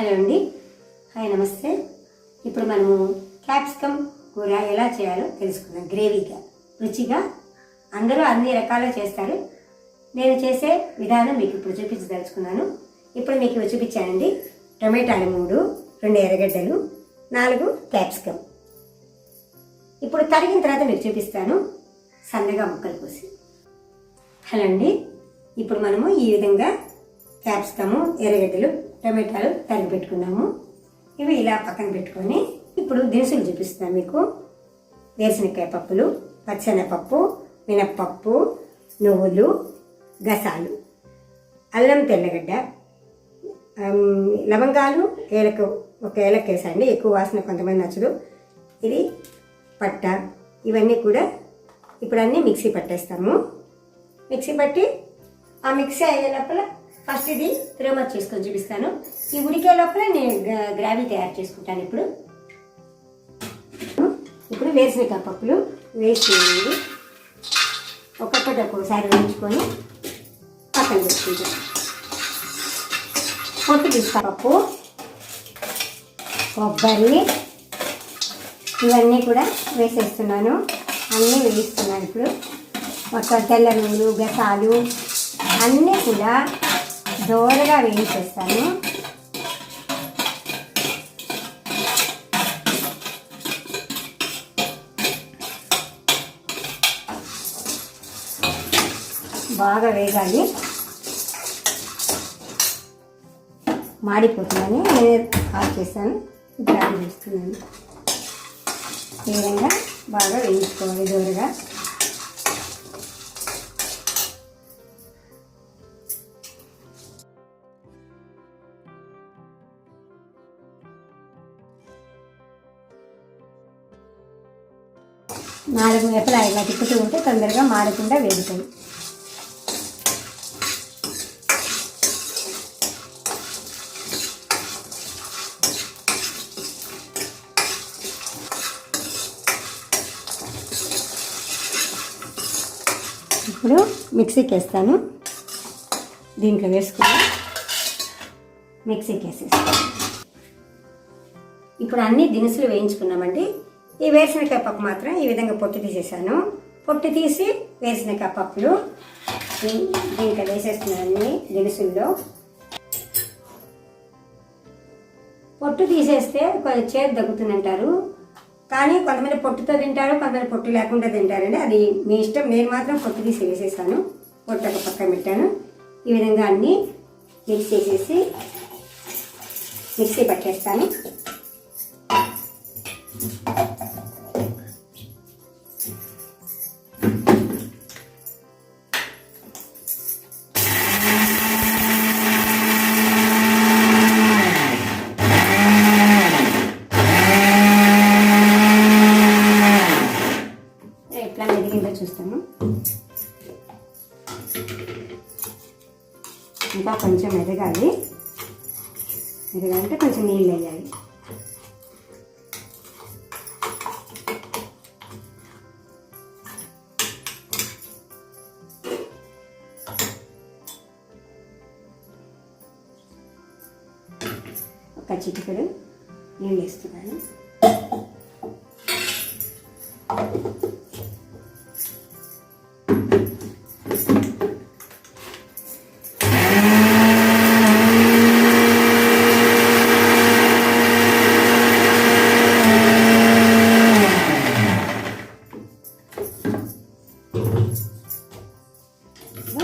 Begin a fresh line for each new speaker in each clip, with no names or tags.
Hello అండి. Hi నమస్తే. ఇప్పుడు మనము క్యాప్సికమ్ కూర ఎలా చేయాలో తెలుసుకుందాం. గ్రేవీగా రుచిగా. అందరూ అన్ని రకాలు చేస్తారు. నేను చేసే విధానం మీకు ఇప్పుడు చూపించదలుచుకున్నాను. ఇప్పుడు మీకు చూపించానండి. టొమాటాలు మూడు రెండు ఎర్రగడ్డలు నాలుగు క్యాప్సికమ్. ఇప్పుడు తరిగిన తర్వాత మీకు చూపిస్తాను. సన్నగా ముక్కలు కోసి. హలో అండి. ఇప్పుడు మనము ఈ విధంగా క్యాప్సికము ఎర్రగడ్డలు టమాటాలు తరిగి పెట్టుకున్నాము ఇవి ఇలా పక్కన పెట్టుకొని ఇప్పుడు దినుసులు చూపిస్తున్నాను మీకు. వేరుశనగకాయ పప్పులు పచ్చెనపప్పు మినప్పప్పు నువ్వులు గసాలు అల్లం తెల్లగడ్డ లవంగాలు ఏలక ఒక ఏలక వేసండి ఎక్కువ వాసన కొంతమంది నచ్చదు. ఇది పట్ట ఇవన్నీ కూడా ఇప్పుడు అన్నీ మిక్సీ పట్టేస్తాము. మిక్సీ పట్టి ఆ మిక్సీ అయ్యే లోపల ఫస్ట్ ఇది తిరుమల చేసుకొని చూపిస్తాను. ఈ ఉడికే లోపల నేను గ్రా- గ్రావీ తయారు చేసుకుంటాను ఇప్పుడు. ఇప్పుడు వేరుశనగ పప్పులు వేసి ఒక్కొక్కటి ఒక్కొక్కసారి వేయించుకొని పక్కన పెట్టుకుంటాం పొట్టు తీస్తా పప్పు కొబ్బరి ఇవన్నీ కూడా వేసేస్తున్నాను. అన్నీ వేయిస్తున్నాను ఇప్పుడు. ఒక తెల్ల నువ్వులు గసాలు అన్నీ కూడా దోరగా వేయించేస్తాను బాగా వేగాలి. మాడిపోతుందని నేను ఆఫ్ చేశాను. ఇప్పుడు ఆన్ చేస్తున్నాను. ఈ విధంగా బాగా వేయించుకోవాలి దూరగా. నాలుగు వైపులా ఇలా తిప్పుతూ ఉంటే తొందరగా మాడకుండా వేగుతాయి. ఇప్పుడు మిక్సీకి వేస్తాను. దీంట్లో వేసుకుని మిక్సీకి వేసేస్తాను. ఇప్పుడు అన్ని దినుసులు వేయించుకున్నామండి. ఈ వేరుశనగకాయ పప్పు మాత్రం ఈ విధంగా పొట్టు తీసేసాను. పొట్టు తీసి వేరుశనగకాయ పప్పులు దీ- దీంట్లో వేసేస్తున్నాను అన్ని దినుసుల్లో. పొట్టు తీసేస్తే కొంచెం చేదు దగ్గుతుందంటారు కానీ కొంతమంది పొట్టుతో తింటారు కొంతమంది పొట్టు లేకుండా తింటారండి. అది మీ ఇష్టం. నేను మాత్రం పొట్టు తీసి వేసేసాను. పొట్టు ఒక పక్కన పెట్టాను. ఈ విధంగా అన్నీ మిక్స్ చేసేసి మిక్సీ పట్టేస్తాను. ఎట్లా మెదిగిందో చూస్తాము? ఇంకా కొంచెం ఎదగాలి. ఎదగాలంటే కొంచెం నీళ్ళు వేయాలి. చిటికెడు నీళ్ళు వేస్తున్నాను.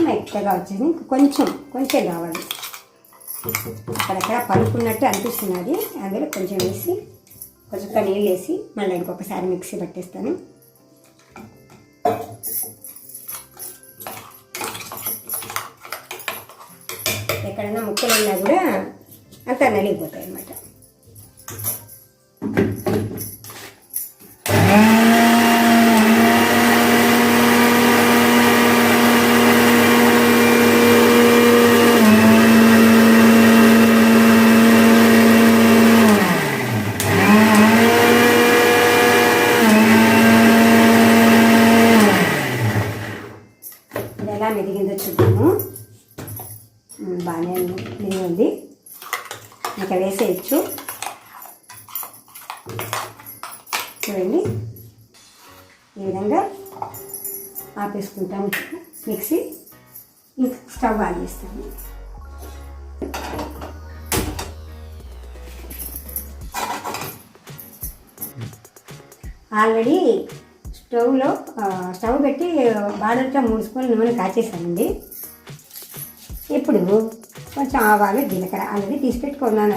మెత్తగా వచ్చింది. కొంచెం కొంచెం కావాలి. పలుకున్నట్టు అందులో కొంచెం వేసి కొంచెం నీళ్ళు వేసి మళ్ళీ ఇంకొకసారి మిక్సీ పట్టేస్తాను. ఎక్కడన్నా ముక్కలు ఉన్నా కూడా అంతా నలిగిపోతాయి అన్నమాట. ఆల్రెడీ స్టవ్లో స్టవ్ పెట్టి బాడట్లో మూడు స్పూన్లు నూనె కాచేసానండి ఇప్పుడు కొంచెం ఆవాలు జీలకర్ర ఆల్రెడీ తీసి పెట్టుకున్నాను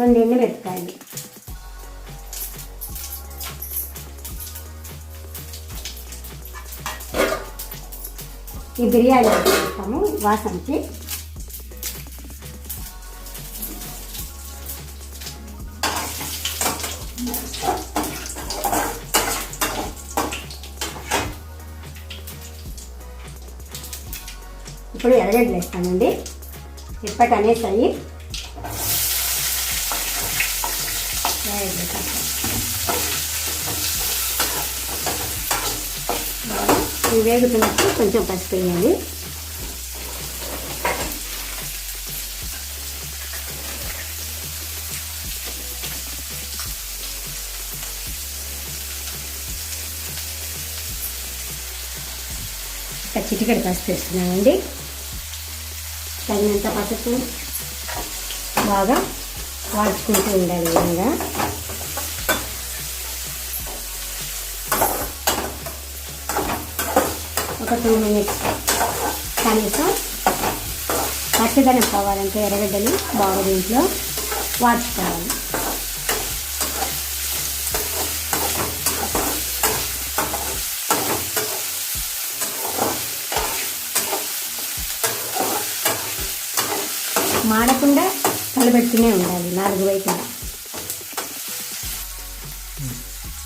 రెండు ఎండు మిరపకాయలు. ఈ బిర్యానీ వేస్తాము వాసనకి. ఇప్పుడు ఎర్రగడ్డలు వేస్తానండి. ఇప్పటి అనేసాయి వేగుతున్నప్పుడు కొంచెం పసుపు వేయాలి. ఒక చిటికెడు పసుపు వేస్తున్నామండి తగినంత పసుపు బాగా వాడుచుకుంటూ ఉండాలి విధంగా. ఒక టూ మినిట్స్ కనీసం పచ్చదనం కావాలంటే ఎర్రగడ్డలు బాగా దీంట్లో వాడుచుకోవాలి మాడకుండా కలబెడుతూనే ఉండాలి నాలుగు వైపులా.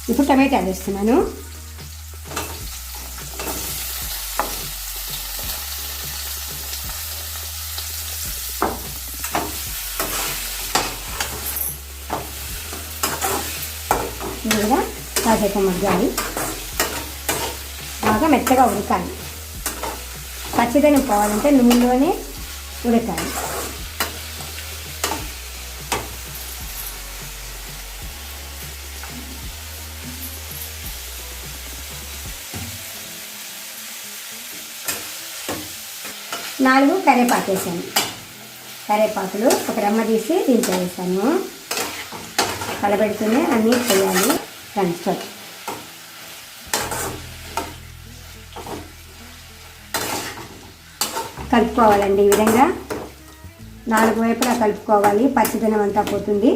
ఇప్పుడు టమాటాలు వేస్తున్నాను. కూడా కాసేపు మగ్గాలి. బాగా మెత్తగా ఉడకాలి. పచ్చిదనం పోవాలంటే నూనెలోనే ఉడకాలి. నాలుగు కరివేపాకు వేసాను. కరివేపాకులు ఒక రెమ్మ తీసి దీంట్లో వేసాను. కలబెడుతూనే అన్నీ చేయాలి. ట్రాన్స్ఫర్ కలుపుకోవాలండి ఈ విధంగా. నాలుగు వైపులా కలుపుకోవాలి. పచ్చిదనం అంతా పోతుంది.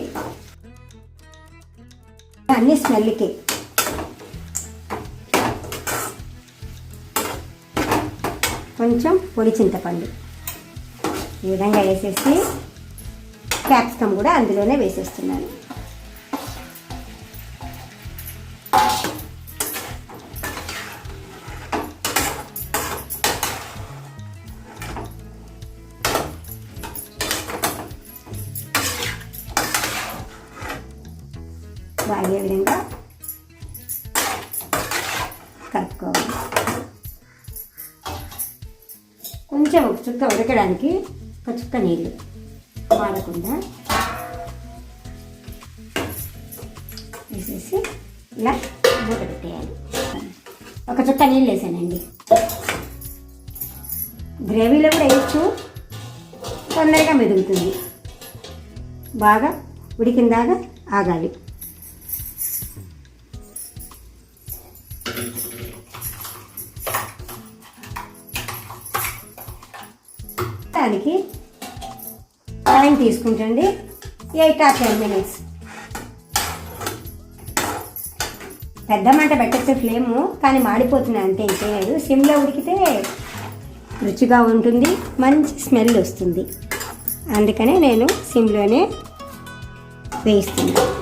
అన్ని స్మెల్కి. కొంచెం పొడి చింతపండు. ఈ విధంగా వేసేసి క్యాప్సికమ్ కూడా అందులోనే వేసేస్తున్నాను. బాగే విధంగా చుక్క ఉడకడానికి ఒక చుక్క నీళ్ళు వాడకుండా వేసేసి ఇలా మూత పెట్టేయాలి. ఒక చుక్క నీళ్ళు వేసానండి. గ్రేవీలో కూడా వేయచ్చు. తొందరగా మెదుగుతుంది బాగా ఉడికిందాగా ఆగాలి. తీసుకుంటండి. ఎయిట్ ఆర్ టెన్ మినిట్స్ పెద్ద మంట పెట్టచ్చు ఫ్లేము కానీ మాడిపోతుంది అంతే ఇంకేం లేదు. సిమ్లో ఉడికితే రుచిగా ఉంటుంది మంచి స్మెల్ వస్తుంది. అందుకనే నేను సిమ్లోనే వేయిస్తున్నాను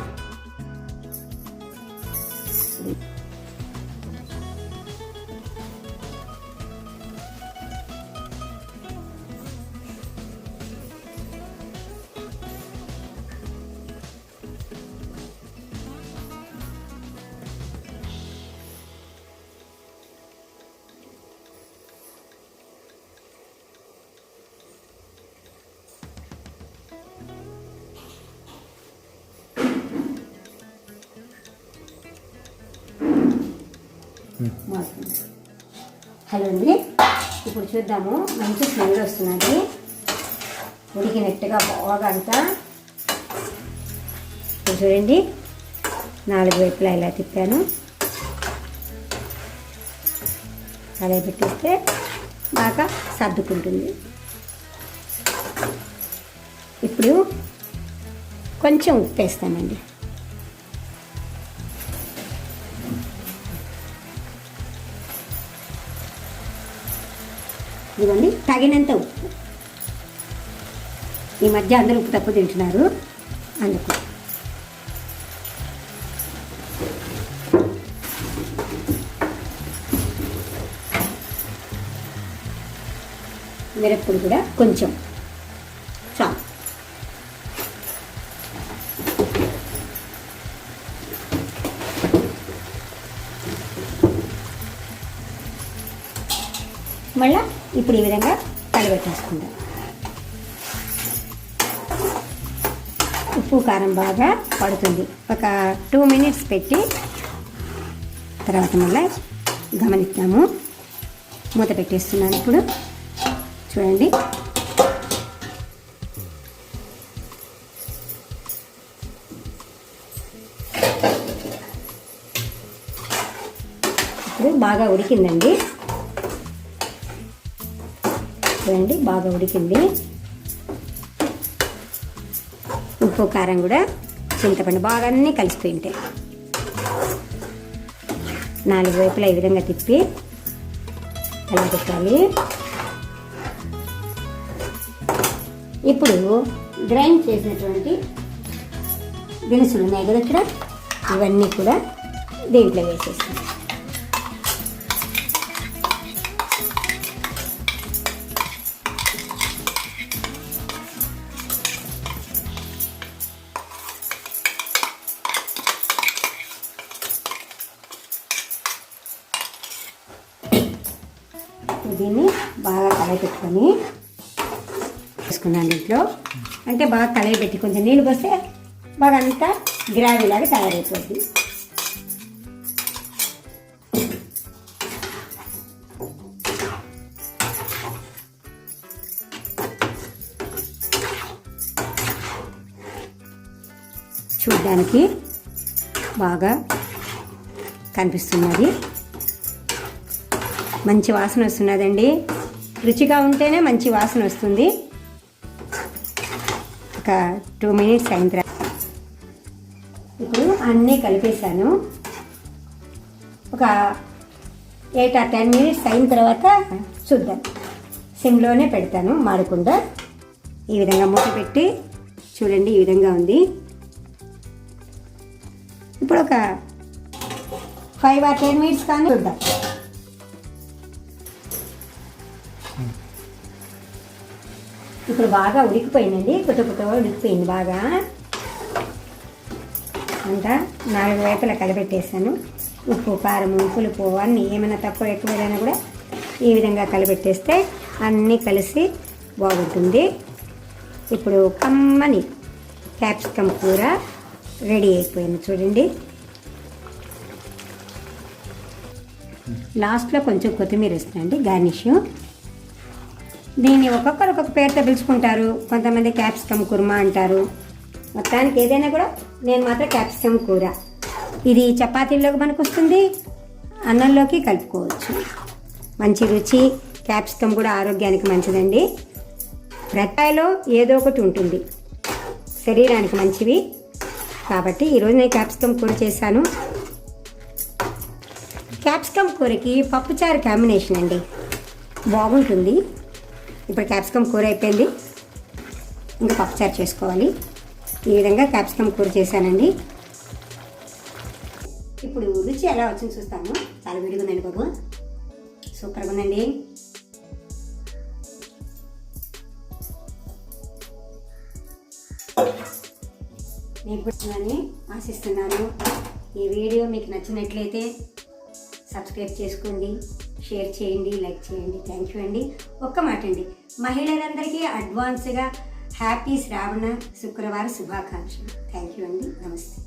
హలో అండి. ఇప్పుడు చూద్దాము. మంచి స్మెల్ వస్తున్నది. ఉడికినట్టుగా బాగా అంతా. చూడండి. నాలుగు వైపులా ఇలా తిప్పాను. అలా పెట్టిస్తే బాగా సర్దుకుంటుంది. ఇప్పుడు కొంచెం ఉప్పు వేస్తామండి. తగినంత ఉప్పు. ఈ మధ్య అందరూ ఉప్పు తక్కువ తింటున్నారు అందుకు. మిరప్పొడి కూడా కొంచెం. చాలు. మళ్ళా ఇప్పుడు ఈ విధంగా కలబెట్టేసుకుందాం ఉప్పు కారం బాగా పడుతుంది. ఒక టూ మినిట్స్ పెట్టి తర్వాత మళ్ళీ గమనిస్తాము మూత పెట్టేస్తున్నాను ఇప్పుడు. చూడండి. ఇప్పుడు బాగా ఉడికిందండి. చూడండి బాగా ఉడికింది. ఉప్పు కారం కూడా చింతపండు బాగా అన్నీ కలిసిపోయి ఉంటాయి. నాలుగు వైపులా ఈ విధంగా తిప్పి అలా పెట్టాలి. ఇప్పుడు గ్రైండ్ చేసినటువంటి దినుసులు ఉన్నాయి కదా ఇక్కడ ఇవన్నీ కూడా దీంట్లో వేసేస్తాం. దీన్ని బాగా కలయపెట్టుకొని వేసుకున్నాను దీంట్లో అంటే బాగా కలయబెట్టి కొంచెం నీళ్ళు పోస్తే బాగా అంతా గ్రావీలాగా తయారైపోద్ది. చూడ్డానికి బాగా కనిపిస్తున్నది. మంచి వాసన వస్తున్నదండి. రుచిగా ఉంటేనే మంచి వాసన వస్తుంది. ఒక టూ మినిట్స్ అయిన తర్వాత ఇప్పుడు అన్నీ కలిపేశాను. ఒక ఎయిట్ ఆర్ టెన్ మినిట్స్ అయిన తర్వాత చూద్దాం. సిమ్లోనే పెడతాను మాడకుండా. ఈ విధంగా మూత పెట్టి చూడండి ఈ విధంగా ఉంది. ఇప్పుడు ఒక ఫైవ్ ఆర్ టెన్ మినిట్స్ కానీ చూద్దాం. ఇప్పుడు బాగా ఉడికిపోయిందండి. పుట్ట పుట్ట ఉడికిపోయింది బాగా. అంతా నాలుగు వైపులా కలిపెట్టేసాను ఉప్పు కారం పులుపు అన్నీ ఏమైనా తక్కువ ఎక్కువ ఏదైనా కూడా ఈ విధంగా కలిపెట్టేస్తే అన్నీ కలిసి బాగుంటుంది. ఇప్పుడు కమ్మని క్యాప్సికమ్ కూర రెడీ అయిపోయింది చూడండి. లాస్ట్లో కొంచెం కొత్తిమీర ఇస్తానండి గార్నిష్. దీన్ని ఒక్కొక్కరు ఒక్కొక్క పేరుతో పిలుచుకుంటారు. కొంతమంది క్యాప్సికమ్ కుర్మా అంటారు. మొత్తానికి ఏదైనా కూడా నేను మాత్రం క్యాప్సికమ్ కూర. ఇది చపాతీల్లోకి మనకు వస్తుంది అన్నంలోకి కలుపుకోవచ్చు. మంచి రుచి క్యాప్సికమ్ కూడా ఆరోగ్యానికి మంచిదండి. ప్రత్తాయిలో ఏదో ఒకటి ఉంటుంది. శరీరానికి మంచివి. కాబట్టి ఈరోజు నేను క్యాప్సికమ్ కూర చేశాను. క్యాప్సికమ్ కూరకి పప్పుచారు కాంబినేషన్ అండి. బాగుంటుంది. ఇప్పుడు క్యాప్సికమ్ కూర అయిపోయింది. ఇంకా పప్పుచారు చేసుకోవాలి. ఈ విధంగా క్యాప్సికమ్ కూర చేశానండి. ఇప్పుడు రుచి ఎలా వచ్చింది చూస్తాము చాలా విడిగా ఉందండి బాబు. సూపర్గా ఉందండి. మీకు పుట్టిందని ఆశిస్తున్నాను. ఈ వీడియో మీకు నచ్చినట్లయితే సబ్స్క్రైబ్ చేసుకోండి షేర్ చేయండి లైక్ చేయండి థ్యాంక్ యూ అండి. ఒక్క మాట అండి. మహిళలందరికీ అడ్వాన్స్గా హ్యాపీ శ్రావణ శుక్రవార శుభాకాంక్షలు. థ్యాంక్ యూ అండి. నమస్తే.